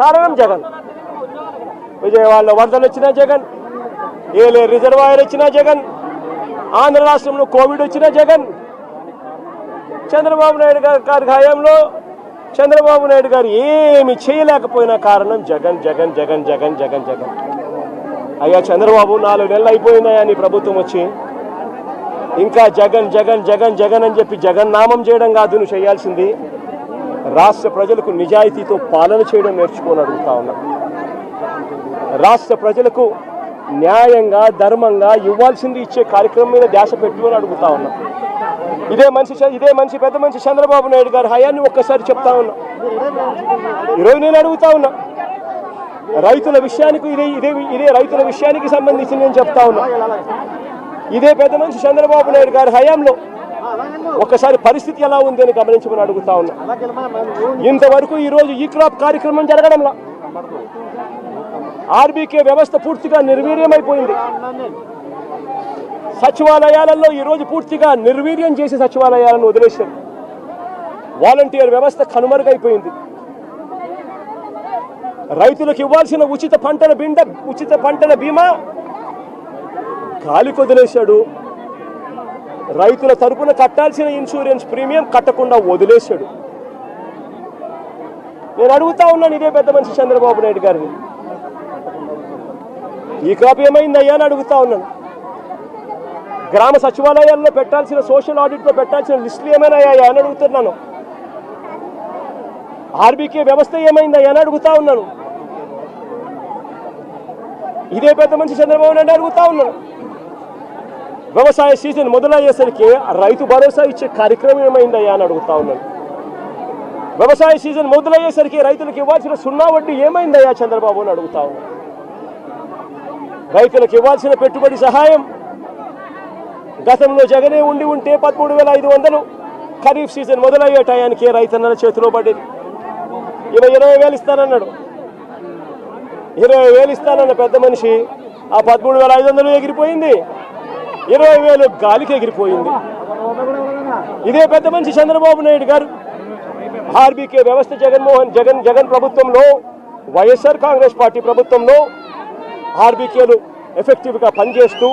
కారణం జగన్. విజయవాడలో వరదలు వచ్చినా జగన్ ఏలే రిజర్వాయర్ వచ్చినా జగన్ ఆంధ్ర రాష్ట్రంలో కోవిడ్ వచ్చినా జగన్. చంద్రబాబు నాయుడు గారి గారి హయాంలో చంద్రబాబు నాయుడు గారు ఏమి చేయలేకపోయిన కారణం జగన్ జగన్ జగన్ జగన్ జగన్ జగన్. అయ్యా చంద్రబాబు నాలుగు నెలలు అయిపోయినాయని నీ ప్రభుత్వం వచ్చి? ఇంకా జగన్ జగన్ జగన్ జగన్ అని చెప్పి జగన్ నామం చేయడం కాదు నువ్వు చేయాల్సింది. రాష్ట్ర ప్రజలకు నిజాయితీతో పాలన చేయడం నేర్చుకొని అడుగుతా ఉన్నా. రాష్ట్ర ప్రజలకు న్యాయంగా ధర్మంగా ఇవ్వాల్సింది ఇచ్చే కార్యక్రమం మీద ధ్యాస పెట్టుకొని అడుగుతా ఉన్నా. ఇదే మనిషి ఇదే మనిషి పెద్ద మనిషి చంద్రబాబు నాయుడు గారి హయాన్ని ఒక్కసారి చెప్తా ఉన్నా. ఈరోజు నేను అడుగుతా ఉన్నా. రైతుల విషయానికి ఇదే ఇదే ఇదే రైతుల విషయానికి సంబంధించి నేను చెప్తా ఉన్నా. ఇదే పెద్ద మనిషి చంద్రబాబు నాయుడు గారి హయాంలో ఒక్కసారి పరిస్థితి ఎలా ఉంది అని గమనించమని అడుగుతా ఉన్నా. ఇంతవరకు ఈరోజు ఈ క్రాప్ కార్యక్రమం జరగడంలా? ఆర్బీకే వ్యవస్థ పూర్తిగా నిర్వీర్యమైపోయింది. సచివాలయాలలో ఈరోజు పూర్తిగా నిర్వీర్యం చేసి సచివాలయాలను వదిలేశారు. వాలంటీర్ వ్యవస్థ కనుమరుగైపోయింది. రైతులకు ఇవ్వాల్సిన ఉచిత పంటల బిండ ఉచిత పంటల బీమా గాలికి వదిలేశాడు రైతుల తరపున కట్టాల్సిన ఇన్సూరెన్స్ ప్రీమియం కట్టకుండా వదిలేశాడు. నేను అడుగుతా ఉన్నాను ఇదే పెద్ద మనిషి చంద్రబాబు నాయుడు గారిని. ఈ క్రాప్ ఏమైందయ్యా అని అడుగుతా ఉన్నాను. గ్రామ సచివాలయాల్లో పెట్టాల్సిన సోషల్ ఆడిట్లో పెట్టాల్సిన లిస్టులు ఏమైనా అని అడుగుతున్నాను. ఆర్బీకే వ్యవస్థ ఏమైందయ్యా అని అడుగుతా ఉన్నాను. ఇదే పెద్ద మనిషి చంద్రబాబు నాయుడు అడుగుతా ఉన్నాను. వ్యవసాయ సీజన్ మొదలయ్యేసరికి రైతు భరోసా ఇచ్చే కార్యక్రమం ఏమైందయ్యా అని అడుగుతా ఉన్నాను. వ్యవసాయ సీజన్ మొదలయ్యేసరికి రైతులకు ఇవ్వాల్సిన సున్నా వడ్డీ ఏమైందయ్యా చంద్రబాబు అని అడుగుతా ఉన్నాను రైతులకు ఇవ్వాల్సిన పెట్టుబడి సహాయం. గతంలో జగనే ఉండి ఉంటే పదమూడు వేల ఐదు వందలు ఖరీఫ్ సీజన్ మొదలయ్యే టయానికి రైతన్నల చేతిలో పడేది. ఇరవై ఇరవై వేలు ఇస్తానన్నాడు. ఇరవై వేలు ఇస్తానన్న పెద్ద మనిషి ఆ పదమూడు వేల ఐదు వందలు ఎగిరిపోయింది. ఇరవై వేలు గాలికి ఎగిరిపోయింది. ఇదే పెద్ద మనిషి చంద్రబాబు నాయుడు గారు. ఆర్బీకే వ్యవస్థ జగన్మోహన్ జగన్ జగన్ ప్రభుత్వంలో వైఎస్ఆర్ కాంగ్రెస్ పార్టీ ప్రభుత్వంలో ఆర్బీకేలు ఎఫెక్టివ్గా పనిచేస్తూ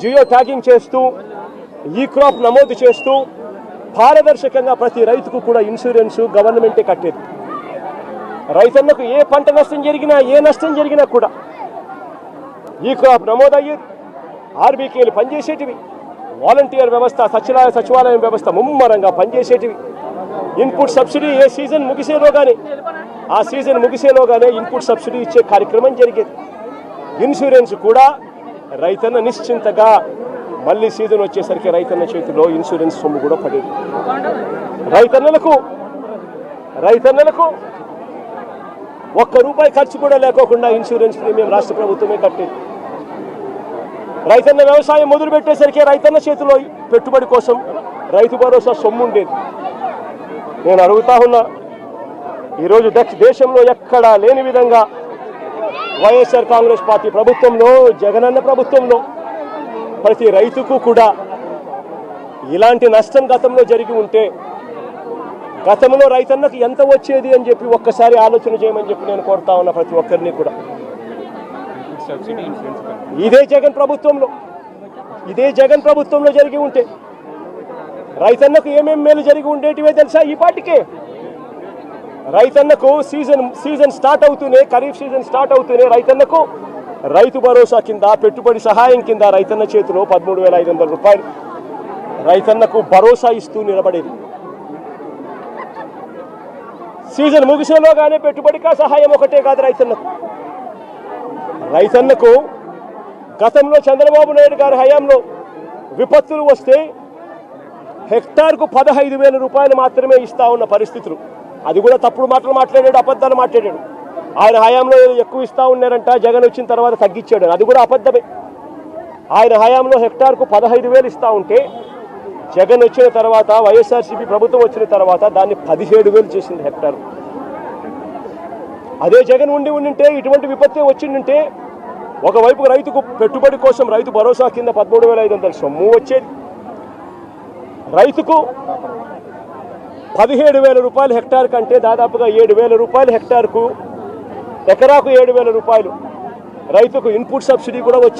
జియో ట్యాగింగ్ చేస్తూ ఈ క్రాప్ నమోదు చేస్తూ పారదర్శకంగా ప్రతి రైతుకు కూడా ఇన్సూరెన్స్ గవర్నమెంటే కట్టేది. రైతన్నకు ఏ పంట నష్టం జరిగినా ఏ నష్టం జరిగినా కూడా ఈ క్రాప్ నమోదయ్యేది. ఆర్బీకేలు పనిచేసేటివి. వాలంటీర్ వ్యవస్థ సచివాలయ సచివాలయం వ్యవస్థ ముమ్మరంగా పనిచేసేటివి. ఇన్పుట్ సబ్సిడీ ఏ సీజన్ ముగిసేలోగానే ఆ సీజన్ ముగిసేలోగానే ఇన్పుట్ సబ్సిడీ ఇచ్చే కార్యక్రమం జరిగేది. ఇన్సూరెన్స్ కూడా రైతన్న నిశ్చింతగా మళ్ళీ సీజన్ వచ్చేసరికి రైతన్న చేతిలో ఇన్సూరెన్స్ సొమ్ము కూడా పడేది. రైతన్నలకు రైతన్నలకు ఒక్క రూపాయి ఖర్చు కూడా లేకోకుండా ఇన్సూరెన్స్ ప్రీమియం రాష్ట్ర ప్రభుత్వమే కట్టేది. రైతన్న వ్యవసాయం మొదలు పెట్టేసరికి రైతన్న చేతిలో పెట్టుబడి కోసం రైతు భరోసా సొమ్ము ఉండేది. నేను అడుగుతా ఉన్నా ఈరోజు దక్ష దేశంలో ఎక్కడా లేని విధంగా వైఎస్ఆర్ కాంగ్రెస్ పార్టీ ప్రభుత్వంలో జగనన్న ప్రభుత్వంలో ప్రతి రైతుకు కూడా ఇలాంటి నష్టం గతంలో జరిగి ఉంటే గతంలో రైతన్నకు ఎంత వచ్చేది అని చెప్పి ఒక్కసారి ఆలోచన చేయమని చెప్పి నేను కోరుతా ఉన్నా ప్రతి ఒక్కరిని కూడా. ఇదే జగన్ ప్రభుత్వంలో. ఇదే జగన్ ప్రభుత్వంలో జరిగి ఉంటే. రైతన్నకు ఏమేం మేలు జరిగి ఉండేటివే తెలుసా? ఈ పాటికే రైతన్నకు సీజన్ సీజన్ స్టార్ట్ అవుతూనే ఖరీఫ్ సీజన్ స్టార్ట్ అవుతూనే రైతన్నకు రైతు భరోసా కింద పెట్టుబడి సహాయం కింద రైతన్న చేతిలో పదమూడు వేల ఐదు వందల రూపాయలు. రైతన్నకు భరోసా ఇస్తూ నిలబడేది. సీజన్ ముగిసేలోగానే పెట్టుబడికా సహాయం ఒకటే కాదు రైతన్నకు. రైతన్నకు గతంలో చంద్రబాబు నాయుడు గారి హయాంలో విపత్తులు వస్తే హెక్టార్కు పదహైదు వేల రూపాయలు మాత్రమే ఇస్తా ఉన్న పరిస్థితులు. అది కూడా తప్పుడు మాటలు మాట్లాడాడు అబద్ధాలు మాట్లాడాడు. ఆయన హయాంలో ఎక్కువ ఇస్తా ఉన్నారంట జగన్ వచ్చిన తర్వాత తగ్గించాడు. అది కూడా అబద్ధమే. ఆయన హయాంలో హెక్టార్కు పదహైదు వేలు ఇస్తూ ఉంటే జగన్ వచ్చిన తర్వాత వైఎస్ఆర్సీపీ ప్రభుత్వం వచ్చిన తర్వాత దాన్ని పదిహేడు వేలు చేసింది హెక్టార్. అదే జగన్ ఉండి ఉండింటే ఇటువంటి విపత్తే వచ్చిందంటే ఒకవైపు రైతుకు పెట్టుబడి కోసం రైతు భరోసా కింద పదమూడు వేల ఐదు వందల సొమ్ము వచ్చేది. రైతుకు పదిహేడు వేల రూపాయలు హెక్టార్ కంటే దాదాపుగా ఏడు వేల రూపాయలు హెక్టార్కు ఎకరాకు ఏడు వేల రూపాయలు రైతుకు ఇన్పుట్ సబ్సిడీ కూడా వచ్చింది.